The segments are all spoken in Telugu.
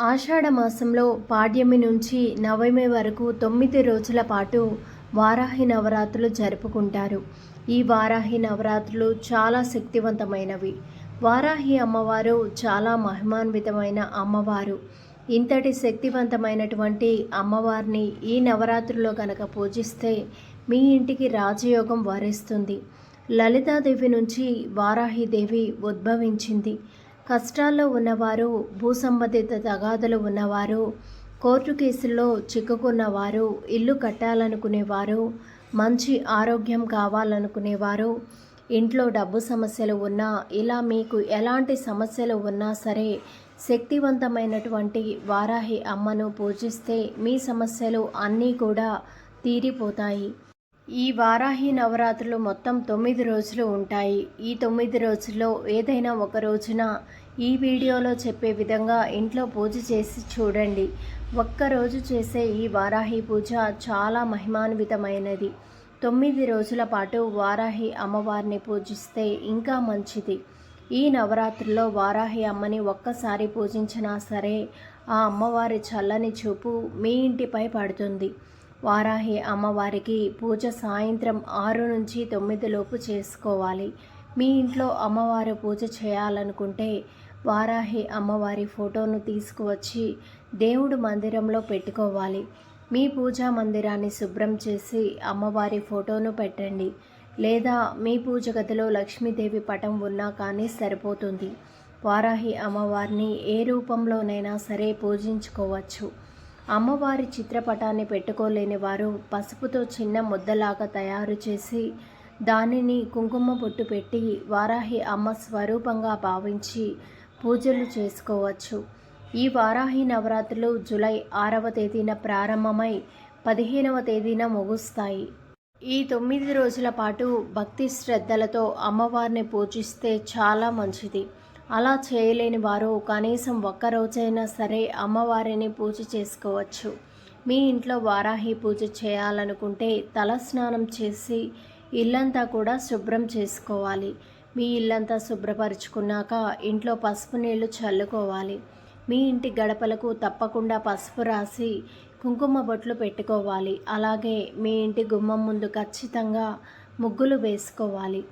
ఆషాఢ మాసంలో పాడ్యమి నుంచి నవమి వరకు తొమ్మిది రోజుల పాటు వారాహి నవరాత్రులు జరుపుకుంటారు. ఈ వారాహి నవరాత్రులు చాలా శక్తివంతమైనవి. వారాహి అమ్మవారు చాలా మహిమాన్వితమైన అమ్మవారు. ఇంతటి శక్తివంతమైనటువంటి అమ్మవారిని ఈ నవరాత్రుల్లో కనుక పూజిస్తే మీ ఇంటికి రాజయోగం వరిస్తుంది. లలితాదేవి నుంచి వారాహిదేవి ఉద్భవించింది. కష్టాల్లో ఉన్నవారు భూ సంబంధిత తగాదులు ఉన్నవారు కోర్టు కేసుల్లో చిక్కుకున్నవారు ఇల్లు కట్టాలనుకునేవారు మంచి ఆరోగ్యం కావాలనుకునేవారు ఇంట్లో డబ్బు సమస్యలు ఉన్నా ఇలా మీకు ఎలాంటి సమస్యలు ఉన్నా సరే శక్తివంతమైనటువంటి వారాహి అమ్మను పూజిస్తే మీ సమస్యలు అన్నీ కూడా తీరిపోతాయి. ఈ వారాహి నవరాత్రులు మొత్తం తొమ్మిది రోజులు ఉంటాయి. ఈ తొమ్మిది రోజుల్లో ఏదైనా ఒక రోజున ఈ వీడియోలో చెప్పే విధంగా ఇంట్లో పూజ చేసి చూడండి. ఒక్కరోజు చేసే ఈ వారాహి పూజ చాలా మహిమాన్వితమైనది. తొమ్మిది రోజుల పాటు వారాహి అమ్మవారిని పూజిస్తే ఇంకా మంచిది. ఈ నవరాత్రుల్లో వారాహి అమ్మని ఒక్కసారి పూజించినా సరే ఆ అమ్మవారి చల్లని చూపు మీ ఇంటిపై పడుతుంది. వారాహి అమ్మవారికి పూజ సాయంత్రం ఆరు నుంచి తొమ్మిదిలోపు చేసుకోవాలి. మీ ఇంట్లో అమ్మవారు పూజ చేయాలనుకుంటే వారాహి అమ్మవారి ఫోటోను తీసుకువచ్చి దేవుడు మందిరంలో పెట్టుకోవాలి. మీ పూజా మందిరాన్ని శుభ్రం చేసి అమ్మవారి ఫోటోను పెట్టండి. లేదా మీ పూజ గదిలో లక్ష్మీదేవి పటం ఉన్నా కానీ సరిపోతుంది. వారాహి అమ్మవారిని ఏ రూపంలోనైనా సరే పూజించుకోవచ్చు. అమ్మవారి చిత్రపటాన్ని పెట్టుకోలేని వారు పసుపుతో చిన్న ముద్దలాగా తయారు చేసి దానిని కుంకుమ బొట్టు పెట్టి వారాహి అమ్మ స్వరూపంగా భావించి పూజలు చేసుకోవచ్చు. ఈ వారాహి నవరాత్రులు జూలై ఆరవ తేదీన ప్రారంభమై పదిహేనవ తేదీన ముగుస్తాయి. ఈ తొమ్మిది రోజుల పాటు భక్తి శ్రద్ధలతో అమ్మవారిని పూజిస్తే చాలా మంచిది. అలా చేయలేని వారు కనీసం ఒక్కరోజైనా సరే అమ్మవారిని పూజ చేసుకోవచ్చు. మీ ఇంట్లో వారాహి పూజ చేయాలనుకుంటే తలస్నానం చేసి ఇల్లంతా కూడా శుభ్రం చేసుకోవాలి. మీ ఇల్లంతా శుభ్రపరుచుకున్నాక ఇంట్లో పసుపు నీళ్ళు చల్లుకోవాలి. మీ ఇంటి గడపలకు తప్పకుండా పసుపు రాసి కుంకుమ బొట్లు పెట్టుకోవాలి. అలాగే మీ ఇంటి గుమ్మం ముందు ఖచ్చితంగా ముగ్గులు వేసుకోవాలి.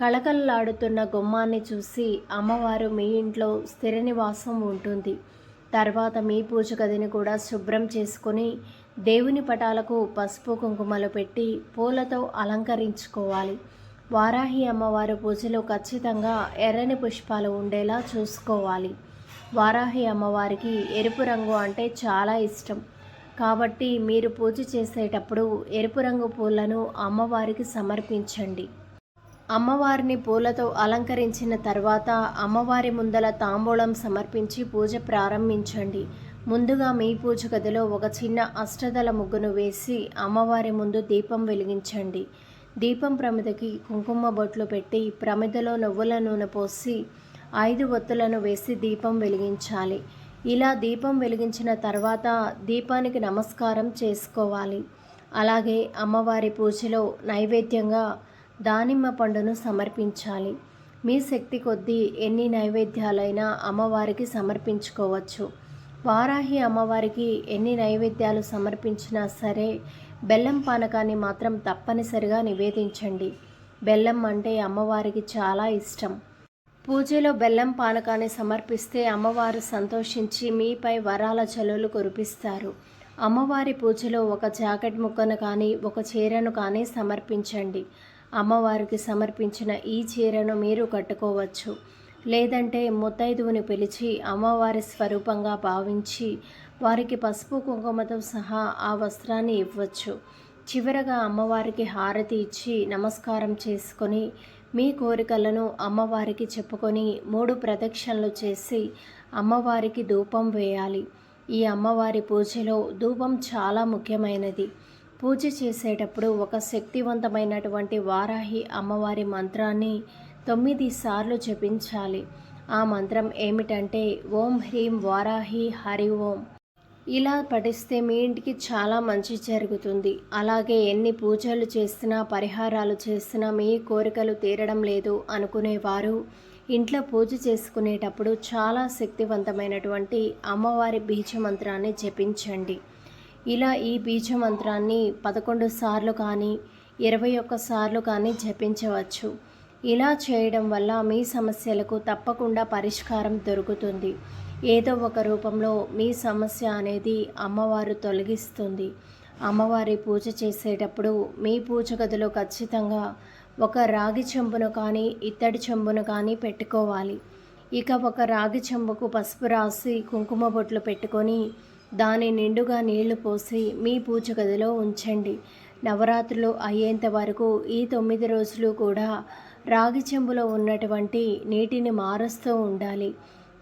కళకళలాడుతున్న గుమ్మాన్ని చూసి అమ్మవారు మీ ఇంట్లో స్థిర నివాసం ఉంటుంది. తర్వాత మీ పూజ గదిని కూడా శుభ్రం చేసుకొని దేవుని పటాలకు పసుపు కుంకుమలు పెట్టి పూలతో అలంకరించుకోవాలి. వారాహి అమ్మవారి పూజలో ఖచ్చితంగా ఎర్రని పుష్పాలు ఉండేలా చూసుకోవాలి. వారాహి అమ్మవారికి ఎరుపు రంగు అంటే చాలా ఇష్టం. కాబట్టి మీరు పూజ చేసేటప్పుడు ఎరుపు రంగు పూలను అమ్మవారికి సమర్పించండి. అమ్మవారిని పూలతో అలంకరించిన తర్వాత అమ్మవారి ముందల తాంబూలం సమర్పించి పూజ ప్రారంభించండి. ముందుగా మీ పూజ గదిలో ఒక చిన్న అష్టదల ముగ్గును వేసి అమ్మవారి ముందు దీపం వెలిగించండి. దీపం ప్రమిదకి కుంకుమ బొట్లు పెట్టి ప్రమిదలో నువ్వుల నూనె పోసి ఐదు ఒత్తులను వేసి దీపం వెలిగించాలి. ఇలా దీపం వెలిగించిన తర్వాత దీపానికి నమస్కారం చేసుకోవాలి. అలాగే అమ్మవారి పూజలో నైవేద్యంగా దానిమ్మ పండును సమర్పించాలి. మీ శక్తి కొద్దీ ఎన్ని నైవేద్యాలైనా అమ్మవారికి సమర్పించుకోవచ్చు. వారాహి అమ్మవారికి ఎన్ని నైవేద్యాలు సమర్పించినా సరే బెల్లం పానకాన్ని మాత్రం తప్పనిసరిగా నివేదించండి. బెల్లం అంటే అమ్మవారికి చాలా ఇష్టం. పూజలో బెల్లం పానకాన్ని సమర్పిస్తే అమ్మవారు సంతోషించి మీపై వరాల చలులు కురిపిస్తారు. అమ్మవారి పూజలో ఒక జాకెట్ ముక్కను కానీ ఒక చీరను కానీ సమర్పించండి. అమ్మవారికి సమర్పించిన ఈ చీరను మీరు కట్టుకోవచ్చు. లేదంటే ముత్తైదువుని పిలిచి అమ్మవారి స్వరూపంగా భావించి వారికి పసుపు కుంకుమతో సహా ఆ వస్త్రాన్ని ఇవ్వచ్చు. చివరగా అమ్మవారికి హారతి ఇచ్చి నమస్కారం చేసుకొని మీ కోరికలను అమ్మవారికి చెప్పుకొని మూడు ప్రదక్షిణలు చేసి అమ్మవారికి ధూపం వేయాలి. ఈ అమ్మవారి పూజలో ధూపం చాలా ముఖ్యమైనది. పూజ చేసేటప్పుడు ఒక శక్తివంతమైనటువంటి వారాహి అమ్మవారి మంత్రాన్ని తొమ్మిది సార్లు జపించాలి. ఆ మంత్రం ఏమిటంటే ఓం హ్రీం వారాహి హరి ఓం. ఇలా పఠిస్తే మీ ఇంటికి చాలా మంచి జరుగుతుంది. అలాగే ఎన్ని పూజలు చేసినా పరిహారాలు చేసినా మీ కోరికలు తీరడం లేదు అనుకునేవారు. ఇంట్లో పూజ చేసుకునేటప్పుడు చాలా శక్తివంతమైనటువంటి అమ్మవారి బీజ మంత్రాన్ని జపించండి. ఇలా ఈ బీజ మంత్రాన్ని పదకొండు సార్లు కానీ ఇరవై ఒక్క సార్లు కానీ జపించవచ్చు. ఇలా చేయడం వల్ల మీ సమస్యలకు తప్పకుండా పరిష్కారం దొరుకుతుంది. ఏదో ఒక రూపంలో మీ సమస్య అనేది అమ్మవారు తొలగిస్తుంది. అమ్మవారి పూజ చేసేటప్పుడు మీ పూజ గదిలో ఖచ్చితంగా ఒక రాగి చెంబును కానీ ఇత్తడి చెంబును కానీ పెట్టుకోవాలి. ఇక ఒక రాగి చెంబుకు పసుపు రాసి కుంకుమ బొట్లు పెట్టుకొని దాని నిండుగా నీళ్ళు పోసి మీ పూజ గదిలో ఉంచండి. నవరాత్రులు అయ్యేంత వరకు ఈ తొమ్మిది రోజులు కూడా రాగి చెంబులో ఉన్నటువంటి నీటిని మారుస్తూ ఉండాలి.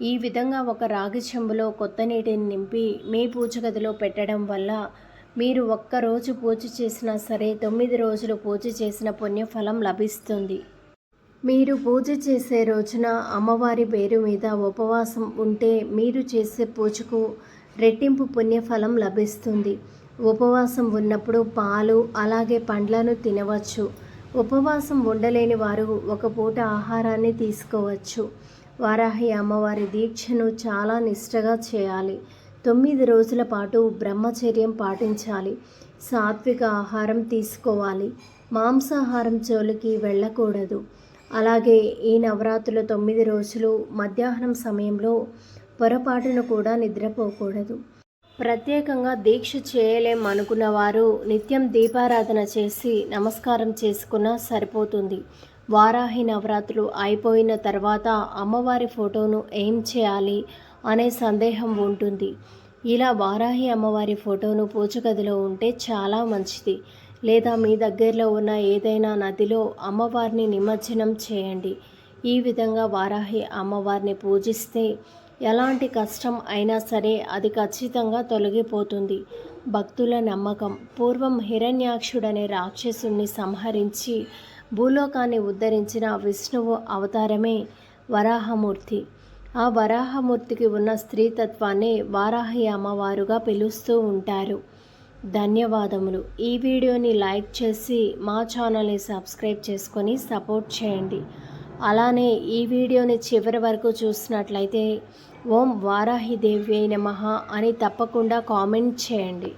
ఈ విధంగా ఒక రాగి చెంబులో కొత్త నీటిని నింపి మీ పూజ గదిలో పెట్టడం వల్ల మీరు ఒక్కరోజు పూజ చేసినా సరే తొమ్మిది రోజులు పూజ చేసిన పుణ్యఫలం లభిస్తుంది. మీరు పూజ చేసే రోజున అమ్మవారి పేరు మీద ఉపవాసం ఉంటే మీరు చేసే పూజకు రెట్టింపు పుణ్యఫలం లభిస్తుంది. ఉపవాసం ఉన్నప్పుడు పాలు అలాగే పండ్లను తినవచ్చు. ఉపవాసం ఉండలేని వారు ఒక పూట ఆహారాన్ని తీసుకోవచ్చు. వారాహి అమ్మవారి దీక్షను చాలా నిష్టగా చేయాలి. తొమ్మిది రోజుల పాటు బ్రహ్మచర్యం పాటించాలి. సాత్విక ఆహారం తీసుకోవాలి. మాంసాహారం జోలికి వెళ్ళకూడదు. అలాగే ఈ నవరాత్రుల తొమ్మిది రోజులు మధ్యాహ్నం సమయంలో పొరపాటున కూడా నిద్రపోకూడదు. ప్రత్యేకంగా దీక్ష చేయలేం అనుకున్న వారు నిత్యం దీపారాధన చేసి నమస్కారం చేసుకున్నా సరిపోతుంది. వారాహి నవరాత్రులు అయిపోయిన తర్వాత అమ్మవారి ఫోటోను ఏం చేయాలి అనే సందేహం ఉంటుంది. ఇలా వారాహి అమ్మవారి ఫోటోను పూచగదిలో ఉంటే చాలా మంచిది. లేదా మీ దగ్గరలో ఉన్న ఏదైనా నదిలో అమ్మవారిని నిమజ్జనం చేయండి. ఈ విధంగా వారాహి అమ్మవారిని పూజిస్తే ఎలాంటి కష్టం అయినా సరే అది ఖచ్చితంగా తొలగిపోతుంది. భక్తుల నమ్మకం. పూర్వం హిరణ్యాక్షుడనే రాక్షసుని సంహరించి భూలోకాన్ని ఉద్ధరించిన విష్ణువు అవతారమే వరాహమూర్తి. ఆ వరాహమూర్తికి ఉన్న స్త్రీతత్వాన్ని వారాహి అమ్మవారుగా పిలుస్తూ ఉంటారు. ధన్యవాదములు. ఈ వీడియోని లైక్ చేసి మా ఛానల్ని సబ్స్క్రైబ్ చేసుకొని సపోర్ట్ చేయండి. అలానే ఈ వీడియోని చివరి వరకు చూసినట్లయితే ఓం వారాహి దేవ్యై నమః అని తప్పకుండా కామెంట్ చేయండి.